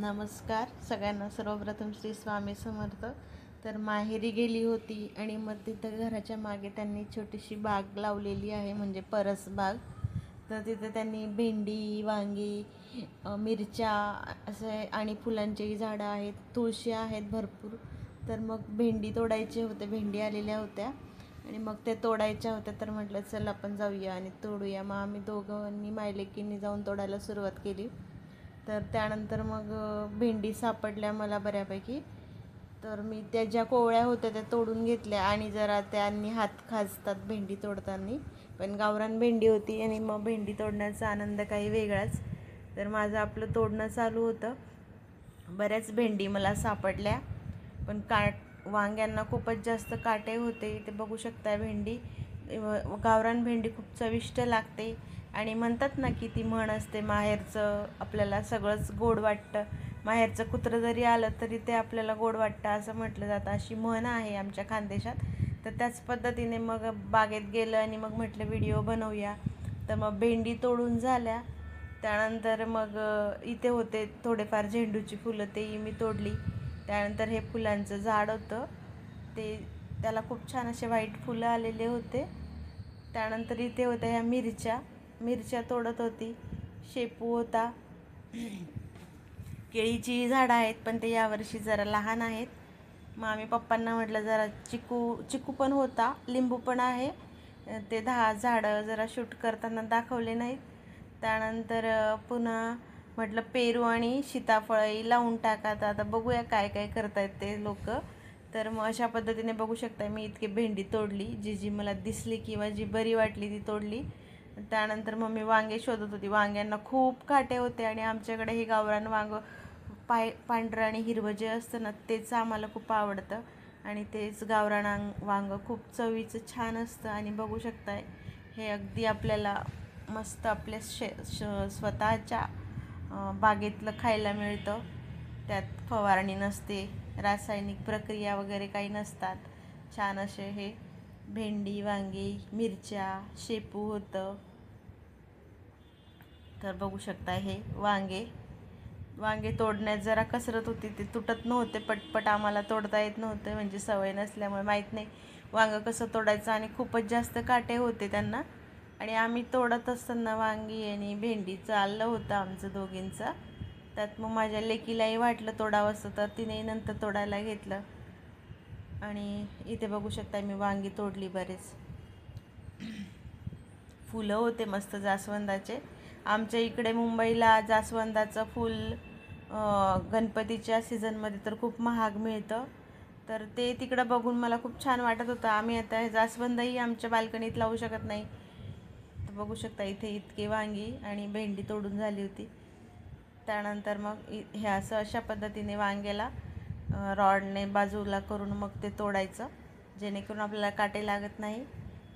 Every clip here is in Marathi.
नमस्कार. सगळ्यांना सर्वप्रथम श्री स्वामी समर्थ. तर माहेरी गेली होती आणि मग तिथं घराच्या मागे त्यांनी छोटीशी बाग लावलेली आहे म्हणजे परस बाग. तर तिथं त्यांनी भेंडी वांगी मिरच्या असे आणि फुलांचीही झाडं आहेत. तुळशी आहेत भरपूर. तर मग भेंडी तोडायचे होते भेंडी आलेल्या होत्या. आणि मग ते तोडायच्या होत्या तर म्हटलं चल आपण जाऊया आणि तोडूया. मग आम्ही दोघांनी मायलेकींनी जाऊन तोडायला सुरुवात केली. तर त्यानंतर मग भेंडी सापडल्या मला बऱ्यापैकी. तर मी त्या ज्या कोवळ्या होत्या त्या तोडून घेतल्या आणि जरा त्यांनी हात खाजतात भेंडी तोडताना. पण गावरान भेंडी होती आणि मग भेंडी तोडण्याचा आनंद काही वेगळाच. तर माझं आपलं तोडणं चालू होतं. बऱ्याच भेंडी मला सापडल्या. पण काट वांग्यांना खूपच जास्त काटे होते. ते बघू शकता भेंडी गावरान भेंडी खूप चविष्ट लागते. आणि म्हणतात ना की ती म्हण असते माहेरचं आपल्याला सगळंच गोड वाटतं. माहेरचं कुत्रं जरी आलं तरी ते आपल्याला गोड वाटतं असं म्हटलं जातं. अशी म्हण आहे आमच्या खानदेशात. तर त्याच पद्धतीने मग बागेत गेलं आणि मग म्हटलं व्हिडिओ बनवूया. तर मग भेंडी तोडून झाल्या. त्यानंतर मग इथे होते थोडेफार झेंडूची फुलं तेही मी तोडली. त्यानंतर हे फुलांचं झाड होतं. ते त्याला खूप छान असे व्हाईट फुलं आलेले होते. त्यानंतर इथे होत्या ह्या मिरच्या. मिरच्या तोडत होती. शेपू होता. केळीची झाडं आहेत पण ते यावर्षी जरा लहान आहेत. मग आम्ही पप्पांना म्हटलं जरा चिकू चिकू पण होता लिंबू पण आहे. ते दहा झाडं जरा शूट करताना दाखवले नाहीत. त्यानंतर पुन्हा म्हटलं पेरू आणि सीताफळही लावून टाका तर आता बघूया काय काय करतायत ते लोक. तर मग अशा पद्धतीने बघू शकता मी इतकी भेंडी तोडली. जी जी मला दिसली किंवा जी बरी वाटली ती तोडली. त्यानंतर मग मी वांगे शोधत होती. वांग्यांना खूप काटे होते आणि आमच्याकडे हे गावरान वांग पाय पांढरं आणि हिरवं जे असतं ना तेच आम्हाला खूप आवडतं. आणि तेच गावरान वांगं वांग खूप चवीचं छान असतं. आणि बघू शकताय हे अगदी आपल्याला मस्त आपल्या शे श स्वतःच्या बागेतलं खायला मिळतं. त्यात फवारणी नसते रासायनिक प्रक्रिया वगैरे काही नसतात. छान असे हे भेंडी वांगी मिरच्या शेपू होतं. तर बघू शकता हे वांगे. वांगे तोडण्यात जरा कसरत होती ते तुटत नव्हते पटपट आम्हाला तोडता येत नव्हते म्हणजे सवय नसल्यामुळे माहीत नाही वांगं कसं तोडायचं आणि खूपच जास्त काटे होते त्यांना. आणि आम्ही तोडत असताना वांगी आणि भेंडी चाललं होतं आमचं दोघींचं. त्यात मग माझ्या लेकीलाही वाटलं तोडावंसं तर तिने नंतर तोडायला घेतलं. आणि इथे बघू शकता मी वांगी तोडली बरेच. फुलं होते मस्त जास्वंदाचे. आमच्या इकडे मुंबईला जास्वंदाचं फूल गणपतीच्या सीझनमध्ये तर खूप महाग मिळतं. तर ते तिकडं बघून मला खूप छान वाटत होतं. आम्ही आता हे जास्वंदही आमच्या बाल्कनीत लावू शकत नाही. तर बघू शकता इथे इतके वांगी आणि भेंडी तोडून झाली होती. त्यानंतर मग इ हे असं अशा पद्धतीने वांग्याला रॉडने बाजूला करून मग ते तोडायचं. जेणेकरून आपल्याला काटे लागत नाही.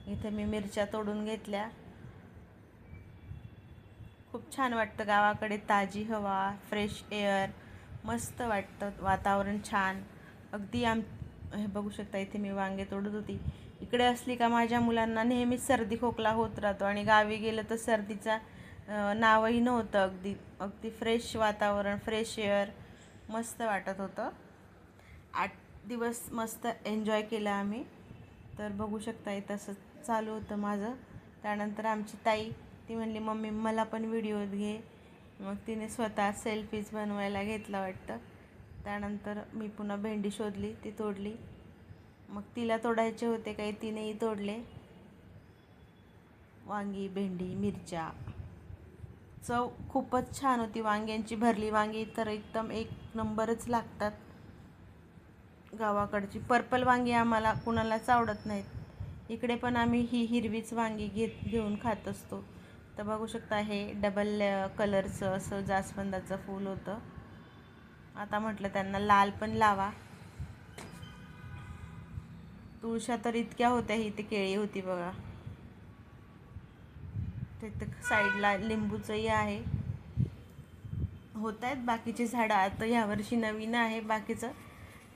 इथे मी मिरच्या तोडून घेतल्या. खूप छान वाटतं गावाकडे ताजी हवा फ्रेश एअर मस्त वाटतं वातावरण छान. अगदी आम हे बघू शकता इथे मी वांगे तोडत होती. इकडे असली का माझ्या मुलांना नेहमीच सर्दी खोकला होत राहतो आणि गावी गेलं तर सर्दीचा नावही नव्हतं अगदी. अगदी फ्रेश वातावरण फ्रेश एअर मस्त वाटत होतं. आठ दिवस मस्त एन्जॉय केलं आम्ही. तर बघू शकता तसं चालू होतं माझं. त्यानंतर आमची ताई ती म्हणली मम्मी मला पण व्हिडिओ घे. मग तिने स्वतः सेल्फीज बनवायला घेतला वाटतं. त्यानंतर मी पुन्हा भेंडी शोधली ती तोडली. मग तिला तोडायचे होते काही तिनेही तोडले. वांगी भेंडी मिरच्या. चव खूपच छान होती. वांग्यांची भरली. वांगी तर एकदम एक नंबरच लागतात. गावाकडची. पर्पल वांगी आम्हाला कुणालाच आवडत नाहीत. इकडे पण आम्ही ही हिरवीच वांगी घेत घेऊन खात असतो. तर बघू शकता हे डबल कलरचं असं जास्वंदाचं फूल होतं. आता म्हटलं त्यांना लाल पण लावा. तुळशा तर इतक्या होत्या ही ते केळी होती बघा. तिथं साईडला लिंबूचंही आहे. होत आहेत बाकीची झाडं आता ह्यावर्षी नवीन आहे बाकीचं.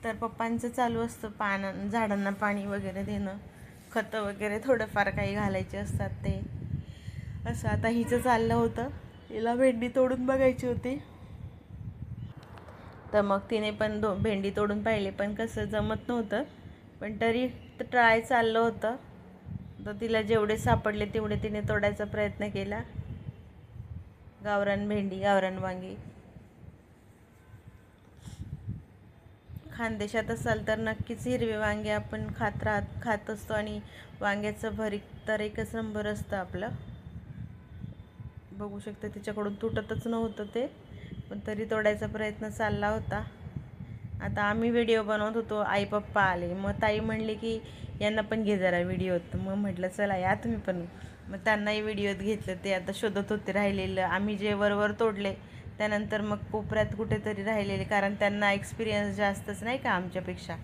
तर पप्पांचं चालू असतं पान झाडांना पाणी वगैरे देणं. खतं वगैरे थोडंफार काही घालायचे असतात ते. असं आता हिचं चाललं होतं. हिला भेंडी तोडून बघायची होती. तर मग तिने पण दो भेंडी तोडून पाहिली पण कसं जमत नव्हतं. पण तरी ट्राय चाललं होतं. तर तिला जेवढे सापडले तेवढे तिने तोडायचा प्रयत्न केला. गावरान भेंडी गावरान वांगी. खानदेशात असाल तर नक्कीच हिरवे वांगे आपण खात राहत खात असतो आणि वांग्याचं भरीत तर एकच नंबर असतं आपलं. बघू शकते तिच्याकडून तुटतच नव्हतं ते पण तरी तोडायचा प्रयत्न चालला होता. आता आम्ही व्हिडिओ बनवत होतो आई पप्पा आले. मग ताई म्हणले की यांना पण घे जरा व्हिडिओत मग म्हटलं चला या तुम्ही पण. मग त्यांनाही व्हिडिओत घेतलं. ते आता शोधत होते राहिलेलं. आम्ही जे वरवर तोडले त्यानंतर मग कोपऱ्यात कुठेतरी राहिलेले कारण त्यांना एक्सपिरियन्स जास्तच नाही का आमच्यापेक्षा.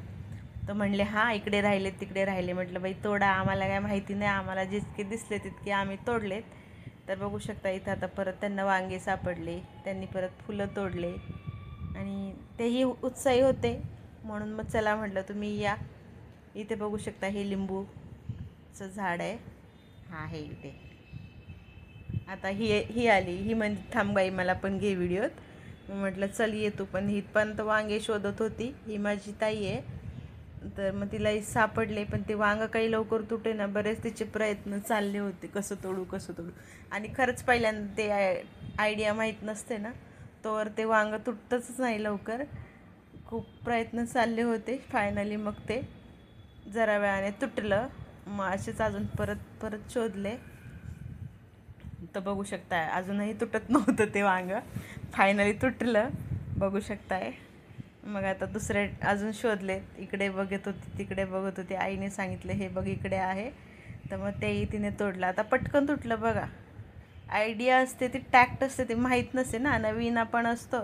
तर म्हणले हां इकडे राहिले तिकडे राहिले. म्हटलं बाई तोडा आम्हाला काय माहिती नाही आम्हाला जितके दिसले तितके आम्ही तोडलेत. तर बघू शकता इथं आता परत त्यांना वांगे सापडले त्यांनी परत फुलं तोडले आणि तेही उत्साही होते. म्हणून मग चला म्हटलं तुम्ही या. इथे बघू शकता हे लिंबूचं झाड आहे. हा आहे इथे. आता ही ही आली. ही म्हणजे थांबाई मला पण घे व्हिडिओत. मी म्हटलं चल ये तू पण. इथपर्यंत वांगे शोधत होती. ही माझी ताई आहे. तर मग तिला सापडले पण ते वांगं काही लवकर तुटे ना. बरेच तिचे प्रयत्न चालले होते. कसं तोडू कसं तोडू. आणि खरंच पहिल्यांदा ते आय आयडिया माहीत नसते ना. तोवर ते वांगं तुटतंच नाही लवकर. खूप प्रयत्न चालले होते. फायनली मग ते जरा वेळाने तुटलं. मग असेच अजून परत परत शोधले. तर बघू शकताय. अजूनही तुटत नव्हतं ते वांगं. फायनली तुटलं. बघू शकताय. मग आता दुसरे अजून शोधले. इकडे बघत होती तिकडे बघत होती. आईने सांगितलं हे बघ इकडे आहे. तर मग तेही तिने तोडलं. आता पटकन तुटलं बघा. आयडिया असते ती टॅक्ट असते ती माहीत नसते ना. नवीन आपण असतो.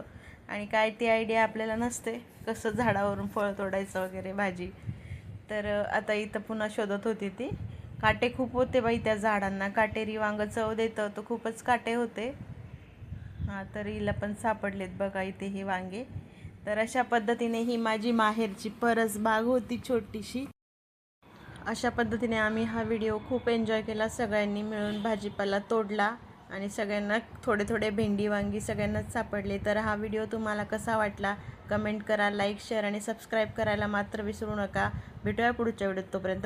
आणि काय ती आयडिया आपल्याला नसते. कसं झाडावरून फळ तोडायचं वगैरे भाजी. तर आता इथं पुन्हा शोधत होती ती. काटे खूप होते बाई त्या झाडांना. काटेरी वांग चव देतं तर खूपच काटे होते. हां तर हिला पण सापडलेत बघा इथे हे वांगे. तर अशा पद्धतीने ही माझी माहेरची परस बाग होती छोटीशी. अशा पद्धतीने आम्ही हा व्हिडिओ खूप एन्जॉय केला. सगळ्यांनी मिळून भाजीपाला तोडला आणि सगळ्यांना थोडे थोडे भेंडी वांगी सगळ्यांनाच सापडले. तर हा व्हिडिओ तुम्हाला कसा वाटला? कमेंट करा लाईक शेअर आणि सबस्क्राईब करायला मात्र विसरू नका. भेटूया पुढच्या व्हिडिओत तोपर्यंत.